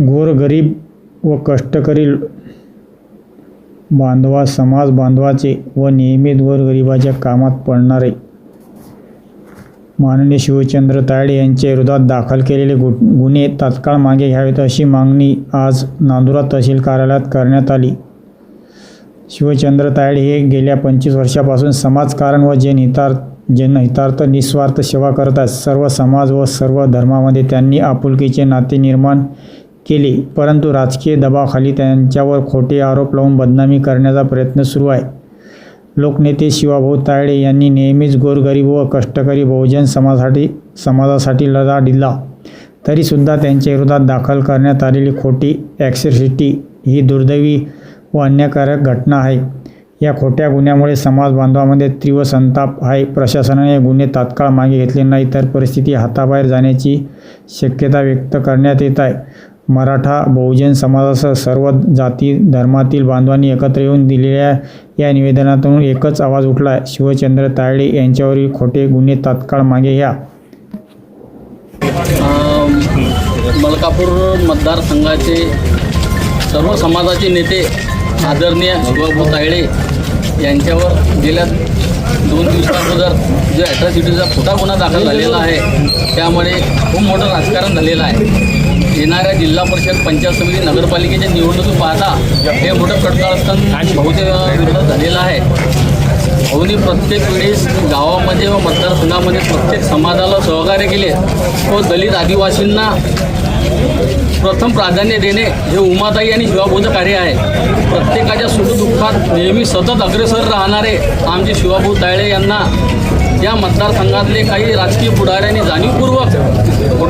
गोरगरीब व कष्टकरी बांधवा समाज बांधवाचे व नियमित गोरगरिबाच्या कामात पडणारे माननीय शिवचंद्र तायडे यांच्या विरोधात दाखल केलेले गु गुन्हे तात्काळ मागे घ्यावेत अशी मागणी आज नांदुरा तहसील कार्यालयात करण्यात आली. शिवचंद्र तायडे हे गेल्या पंचवीस वर्षापासून समाजकारण व जनहितार्थ जनहितार्थ निस्वार्थ सेवा करत आहेत. सर्व समाज व सर्व धर्मामध्ये त्यांनी आपुलकीचे नाते निर्माण केले. परंतु राजकीय दबावाखाली त्यांच्यावर खोटे आरोप लावून बदनामी करण्याचा प्रयत्न सुरू आहे. लोकनेते शिवाभाऊ तायडे यांनी नेहमीच गोरगरीब व कष्टकरी बहुजन समाजासाठी समाजासाठी लढा दिला. तरीसुद्धा त्यांच्या विरोधात दाखल करण्यात आलेली खोटी ॲक्सिसिटी ही दुर्दैवी व अन्यायकारक घटना आहे. या खोट्या गुन्ह्यामुळे समाज बांधवामध्ये तीव्र संताप आहे. प्रशासनाने गुन्हे तात्काळ मागे घेतले नाही तर परिस्थिती हाताबाहेर जाण्याची शक्यता व्यक्त करण्यात येत आहे. मराठा बहुजन समाजासह सर्व जाती धर्मातील बांधवांनी एकत्र येऊन दिलेल्या या निवेदनातून एकच आवाज उठला शिवचंद्र तायडे यांच्यावरील खोटे गुन्हे तात्काळ मागे घ्या. मलकापूर मतदारसंघाचे सर्व समाजाचे नेते आदरणीय शिवभाऊ तायडे यांच्यावर गेल्या दोन दिवसाअगोदर जो ॲट्रॉसिटीचा खोटा गुन्हा दाखल झालेला आहे त्यामुळे खूप मोठं राजकारण झालेलं आहे. येणाऱ्या जिल्हा परिषद पंचायत समिती नगरपालिकेच्या निवडणुकी पाहता हे मोठं खडकाळस्थान बहुतेक विरोधात झालेलं आहे. भाऊनी प्रत्येक वेळेस गावामध्ये व मतदारसंघामध्ये प्रत्येक समाजाला सहकार्य केले. व दलित आदिवासींना प्रथम प्राधान्य देणे हे उमाताई आणि शिवाभाऊचं कार्य आहे. प्रत्येकाच्या सुखदुःखात नेहमी सतत अग्रेसर राहणारे आमचे शिवाभाऊ तायळे यांना या मतदारसंघातले काही राजकीय पुढाऱ्यांनी जाणीवपूर्वक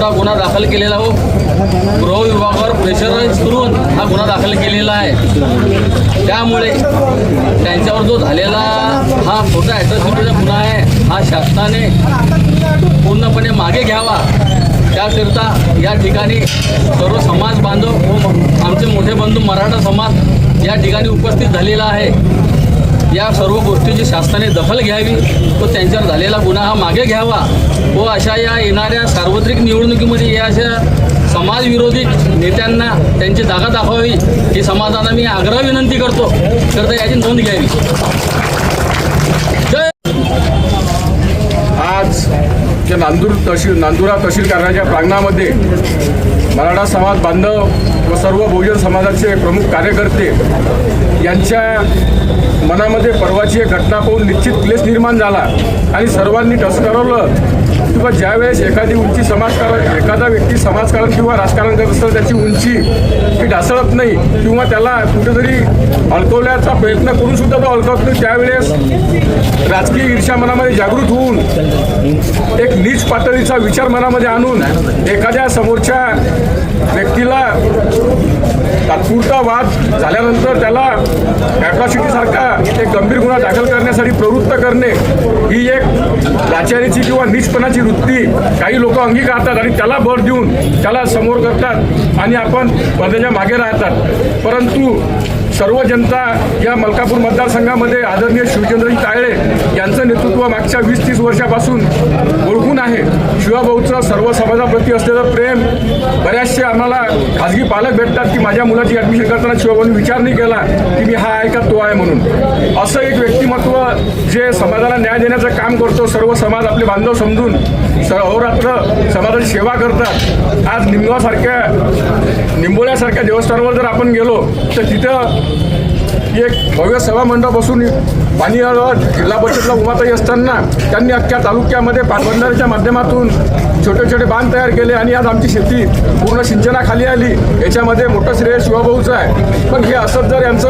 मोठा गुन्हा दाखल केलेला हो. गृह विभागावर प्रेशराईज करून हा गुन्हा दाखल केलेला आहे. त्यामुळे त्यांच्यावर जो झालेला हा खोटा ॲट्रॉसिटीचा गुन्हा आहे हा शासनाने पूर्णपणे मागे घ्यावा. त्याकरिता या ठिकाणी सर्व समाज बांधव व आमचे मोठे बंधू मराठा समाज या ठिकाणी उपस्थित झालेला आहे. या सर्व गोष्टीची शासनाने दखल घ्यावी व त्यांच्यावर झालेला गुन्हा हा मागे घ्यावा व अशा या येणाऱ्या सार्वत्रिक निवडणुकीमध्ये या अशा समाजविरोधी नेत्यांना त्यांची जागा दाखवावी. ही समाजाला मी आग्रह विनंती करतो. करता याची नोंद घ्यावी. आज जे नांदूर तहसील नांदुरा तहसील कार्यालयाच्या प्रांगणामध्ये मराठा समाज बांधव व सर्व बहुजन समाजाचे प्रमुख कार्यकर्ते यांच्या मनामध्ये परवाची एक घटना पाहून निश्चित क्लेश निर्माण झाला आणि सर्वांनी ठसकरवलं. किंवा ज्यावेळेस एखादी उंची समाजकारण एखादा व्यक्ती समाजकारण किंवा राजकारण करत असताना त्याची उंची ही ढासळत नाही किंवा त्याला कुठेतरी अडकवल्याचा प्रयत्न करून सुद्धा तो अडकवत नाही. त्यावेळेस राजकीय ईर्ष्या मनामध्ये जागृत होऊन एक नीच पातळीचा विचार मनामध्ये आणून एखाद्या समोरच्या व्यक्तीला तात्पुरता वाद झाल्यानंतर त्याला ॲट्रॉसिटीसारखा एक गंभीर गुन्हा दाखल करण्यासाठी प्रवृत्त करणे ही एक लाचारीची किंवा निष्पणाची वृत्ती काही लोक अंगीकारतात आणि त्याला बळ देऊन त्याला समोर करतात आणि आपण पदाच्या मागे राहतात. परंतु सर्व जनता या मलकापूर मतदारसंघामध्ये आदरणीय शिवचंद्रजी तायडे यांचं नेतृत्व मागच्या वीस तीस वर्षापासून ओळखून आहे. शिवाभाऊचं सर्व समाजाप्रती असलेलं प्रेम बऱ्याचशे आम्हाला खाजगी पालक भेटतात की माझ्या मुलाची ॲडमिशन करताना शिवाभाऊनी विचार नाही केला की मी हा आहे का तो आहे म्हणून. असं एक व्यक्तिमत्व जे समाजाला न्याय देण्याचं काम करतो सर्व समाज आपले बांधव समजून स अहोरात्र समाजाची सेवा करतात. आज निंबासारख्या निंबोळ्यासारख्या देवस्थानावर जर आपण गेलो तर तिथं एक भव्य सभा मंडप बसून पाणी जिल्हा परिषदला उमाताई असताना त्यांनी अख्ख्या तालुक्यामध्ये पाटबंधाऱ्याच्या माध्यमातून छोटे छोटे बांध तयार केले आणि आज आमची शेती पूर्ण सिंचनाखाली आली. याच्यामध्ये मोठं श्रेय शिवाभाऊचं आहे. पण हे असंच जर यांचं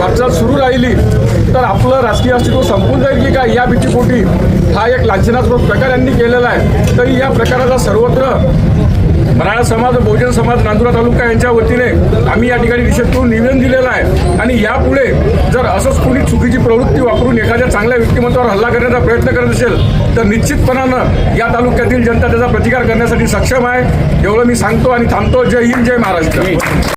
वाटचाल सुरू राहिली तर आपलं राजकीय अस्तित्व संपून जाईल की काय? या भीतीपोटी हा एक लांछनात्मक प्रकार यांनी केलेला आहे. तरी या प्रकाराचा सर्वत्र मराठा समाज बहुजन समाज नांदुरा तालुका यांच्या वतीने आम्ही या ठिकाणी निषेध करून निवेदन दिलेलं आहे. आणि यापुढे जर असंच कोणी चुकीची प्रवृत्ती वापरून एखाद्या चांगल्या व्यक्तिमत्वावर हल्ला करण्याचा प्रयत्न करत असेल तर निश्चितपणानं या तालुक्यातील जनता त्याचा प्रतिकार करण्यासाठी सक्षम आहे. एवढं मी सांगतो आणि थांबतो. जय हिंद जय महाराष्ट्र.